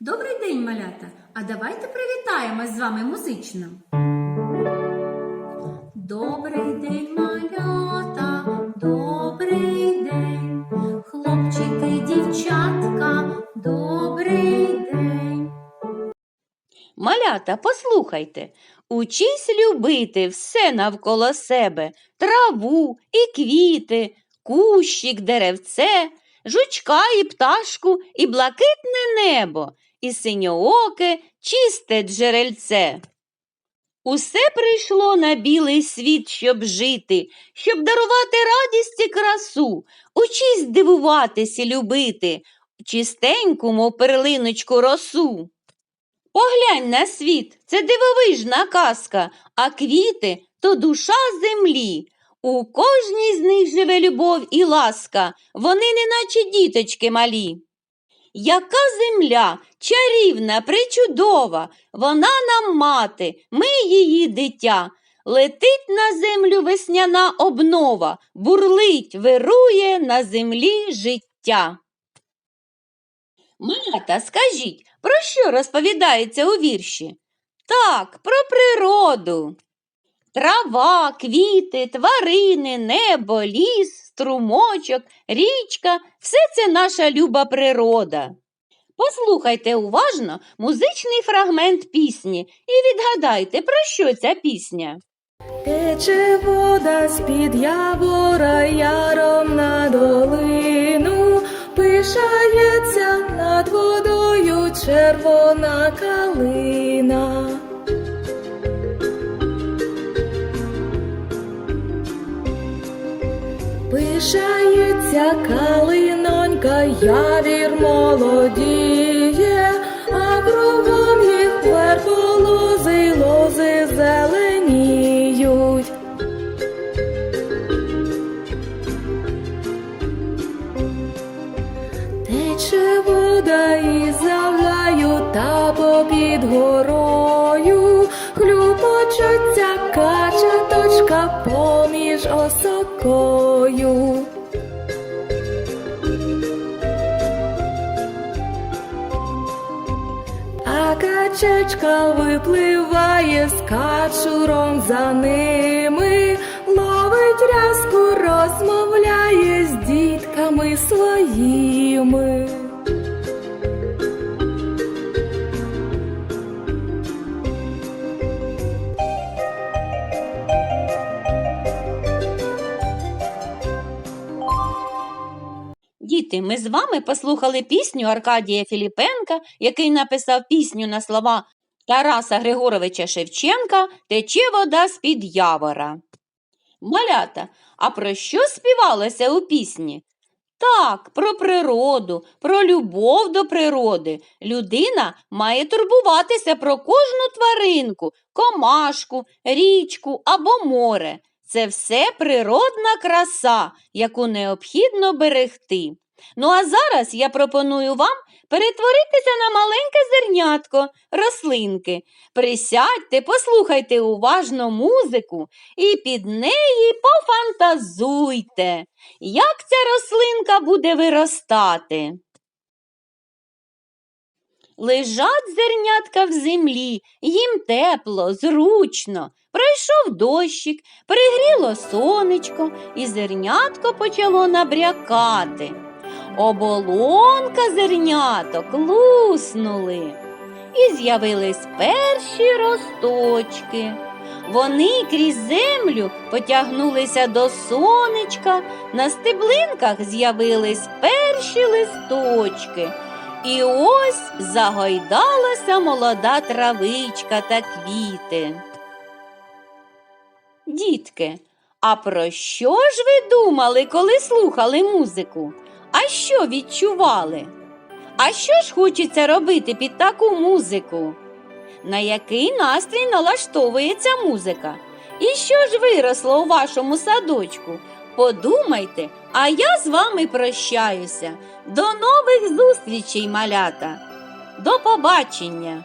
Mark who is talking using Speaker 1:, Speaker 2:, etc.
Speaker 1: Добрий день, малята! А давайте привітаємось з вами музично. Добрий день, малята, добрий день, хлопчики, дівчатка, добрий день.
Speaker 2: Малята, послухайте, учись любити все навколо себе, траву і квіти, кущик, деревце, жучка і пташку, і блакитне небо, і синьооке, чисте джерельце. Усе прийшло на білий світ, щоб жити, щоб дарувати радість і красу. Учись дивуватись і любити, чистеньку, мов перлиночку росу. Поглянь на світ, це дивовижна казка, а квіти то душа землі. У кожній з них живе любов і ласка, вони неначе діточки малі. Яка земля чарівна, причудова, вона нам мати, ми її дитя. Летить на землю весняна обнова, бурлить, вирує на землі життя. Малята, скажіть, про що розповідається у вірші? Так, про природу. Трава, квіти, тварини, небо, ліс, струмочок, річка все це наша люба природа. Послухайте уважно музичний фрагмент пісні і відгадайте, про що ця пісня.
Speaker 3: Тече вода з-під явора яром на долину, пишається над водою червона калина. Калинонька, явір молодіє, а кругом їх верболози, лози зеленіють. Тече вода із завгаю та попід горою, хлюпочуться качаточка поміж осокою. Качечка випливає з качуром за ними, ловить рязку, розмовляє з дітками своїми.
Speaker 2: Діти, ми з вами послухали пісню Аркадія Філіпенка, який написав пісню на слова Тараса Григоровича Шевченка Тече вода з-під явора. Малята, а про що співалося у пісні? Так, про природу, про любов до природи. Людина має турбуватися про кожну тваринку, комашку, річку або море. Це все природна краса, яку необхідно берегти. Ну а зараз я пропоную вам перетворитися на маленьке зернятко, рослинки. Присядьте, послухайте уважно музику і під неї пофантазуйте, як ця рослинка буде виростати. Лежать зернятка в землі, їм тепло, зручно. Пройшов дощик, пригріло сонечко, і зернятко почало набрякати. Оболонка зерняток луснули, і з'явились перші росточки. Вони крізь землю потягнулися до сонечка, на стеблинках з'явились перші листочки. І ось загойдалася молода травичка та квіти. Дітки, а про що ж ви думали, коли слухали музику? А що відчували? А що ж хочеться робити під таку музику? На який настрій налаштовується музика? І що ж виросло у вашому садочку? Подумайте, а я з вами прощаюся. До нових зустрічей, малята. До побачення!